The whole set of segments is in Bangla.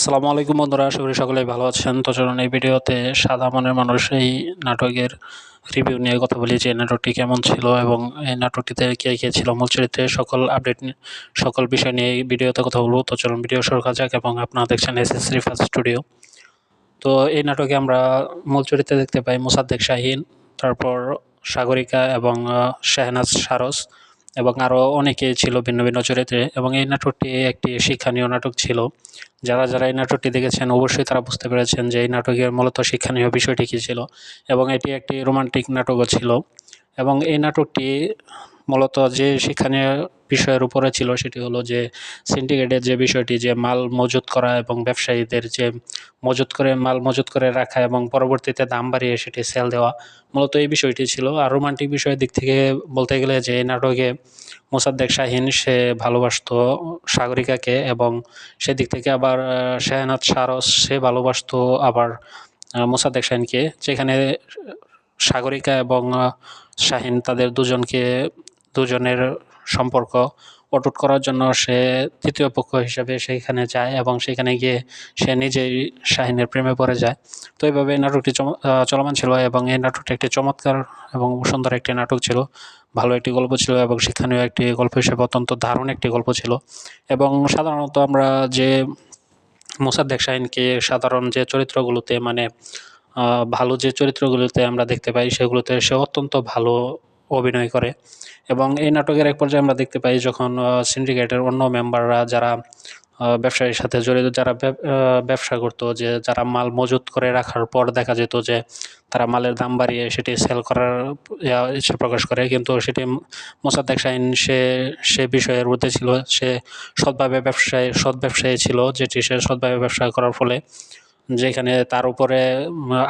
আসসালামু আলাইকুম বন্ধুরা, আশা করি সকলেই ভালো আছেন। তো চলুন এই ভিডিওতে সাদা মনের মানুষ এই নাটকের রিভিউ নিয়ে কথা বলি যে নাটকটি কেমন ছিল এবং এই নাটকটিতে কে কে ছিল। মূল চরিত্রে সকল আপডেট সকল বিষয় নিয়ে এই ভিডিওতে কথা বলব। তো চলুন ভিডিও শুরু করা যাক এবং আপনারা দেখছেন এস এস রিফার্স স্টুডিও তো এই নাটকে আমরা মূল চরিত্রে দেখতে পাই মোসাদ্দেক শাহিন, তারপর সাগরিকা এবং শাহনাজ সারস। এবং আরও অনেকে ছিল ভিন্ন ভিন্ন চরিত্রে এবং এই নাটকটি একটি শিক্ষণীয় নাটক ছিল। যারা যারা এই নাটকটি দেখেছেন, অবশ্যই তারা বুঝতে পেরেছেন যে এই নাটকের মূলত শিক্ষণীয় বিষয়টি কী ছিল এবং এটি একটি রোমান্টিক নাটকও ছিল। এবং এই নাটকটি মূলত যে শিক্ষণীয় বিষয়ের উপরে ছিল সেটি হলো যে সিন্ডিকেটের যে বিষয়টি যে মাল মজুত করা এবং ব্যবসায়ীদের যে মজুত করে মাল মজুত করে রাখা এবং পরবর্তীতে দাম বাড়িয়ে সেটি সেল দেওয়া মূলত এই বিষয়টি ছিল। আর রোমান্টিক বিষয়ের দিক থেকে বলতে গেলে যে এই নাটকে মোসাদ্দেক শাহিন সে ভালোবাসতো সাগরিকাকে এবং সেদিক থেকে আবার আহ, শাহনাজ সারস সে ভালোবাসতো আবার মোসাদ্দেক শাহিনকে যেখানে সাগরিকা এবং শাহিন তাদের দুজনকে দুজনের সম্পর্ক অটুট করার জন্য সে তৃতীয় পক্ষ হিসেবে সেইখানে যায় এবং সেখানে গিয়ে সে নিজেই শাহিনের প্রেমে পড়ে যায়। তো এইভাবে এই নাটকটি চলমান ছিল এবং এই নাটকটি একটি চমৎকার এবং সুন্দর একটি নাটক ছিল। ভালো একটি গল্প ছিল এবং শিক্ষণীয় একটি গল্প হিসেবে অত্যন্ত দারুণ একটি গল্প ছিল। এবং সাধারণত আমরা যে মোসাদ্দেক শাহিনকে সাধারণ যে চরিত্রগুলোতে মানে ভালো যে চরিত্রগুলোতে আমরা দেখতে পাই, সেগুলোতে সে অত্যন্ত ভালো অভিনয় করে। এবং এই নাটকের এক পর্যায়ে আমরা দেখতে পাই যখন সিন্ডিকেটের অন্য মেম্বাররা যারা ব্যবসায়ীর সাথে জড়িত, যারা ব্যবসা করতো, যে যারা মাল মজুত করে রাখার পর দেখা যেত যে তারা মালের দাম বাড়িয়ে সেটি সেল করার ইচ্ছা প্রকাশ করে। কিন্তু সেটি মোসাদ্দেক শাহিন সে সে বিষয়ের ঊর্ধ্বে ছিল। সে সৎভাবে ব্যবসায়, সৎ ব্যবসায়ী ছিল, যেটি সে সৎভাবে ব্যবসা করার ফলে যেখানে তার উপরে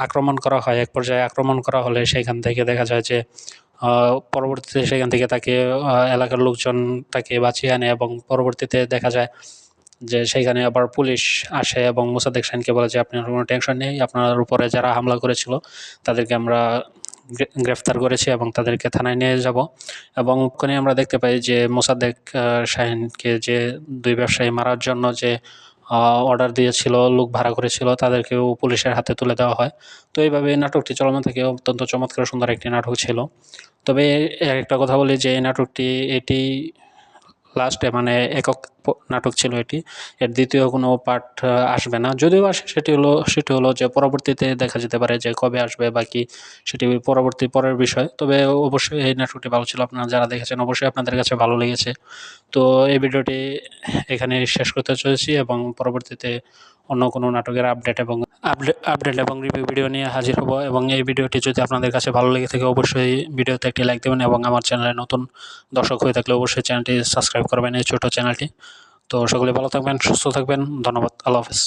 আক্রমণ করা হয়, এক পর্যায়ে আক্রমণ করা হলে সেখান থেকে দেখা যায় যে পরবর্তীতে সেখান থেকে তাকে এলাকার লোকজন তাকে বাঁচিয়ে আনে এবং পরবর্তীতে দেখা যায় যে সেখানে আবার পুলিশ আসে এবং মোসাদ্দেক শাহিনকে বলে যে আপনার কোনো টেনশন নেই, আপনার উপরে যারা হামলা করেছিল তাদেরকে আমরা গ্রে- গ্রেফতার করেছি এবং তাদেরকে থানায় নিয়ে যাব। এবং ওখানে আমরা দেখতে পাই যে মোসাদ্দেক শাহিনকে যে দুই ব্যবসায়ী মারার জন্য যে অর্ডার দিয়েছিল, লোক ভাড়া করেছিল, তাদেরকেও পুলিশের হাতে তুলে দেওয়া হয়। তো এইভাবে নাটকটি চলমান থেকে, অত্যন্ত চমৎকার সুন্দর একটি নাটক ছিল। তবে একটা কথা বলি যে, এই নাটকটি এটি লাস্টে মানে একক নাটক ছিল এটি। এর দ্বিতীয় কোনো পার্ট আসবে না। যদিও আসে, সেটি হলো সেটি হলো যে পরবর্তীতে দেখা যেতে পারে যে কবে আসবে বা কি, সেটি পরবর্তী পরের বিষয়। তবে অবশ্যই এই নাটকটি ভালো ছিল। আপনারা যারা দেখেছেন, অবশ্যই আপনাদের কাছে ভালো লেগেছে। তো এই ভিডিওটি এখানে শেষ করতে চলেছি এবং পরবর্তীতে অন্য কোনো নাটকের আপডেট এবং আপডেট এবং রিভিউ ভিডিও নিয়ে হাজির হব এবং এই ভিডিওটি যদি আপনাদের কাছে ভালো লেগে থাকে, অবশ্যই ভিডিওতে একটি লাইক দেবেন এবং আমার চ্যানেলে নতুন দর্শক হয়ে থাকলে অবশ্যই চ্যানেলটি সাবস্ক্রাইব করবেন এই ছোটো চ্যানেলটি তো সকলে ভালো থাকবেন, সুস্থ থাকবেন, ধন্যবাদ, আল্লাহ হাফেজ।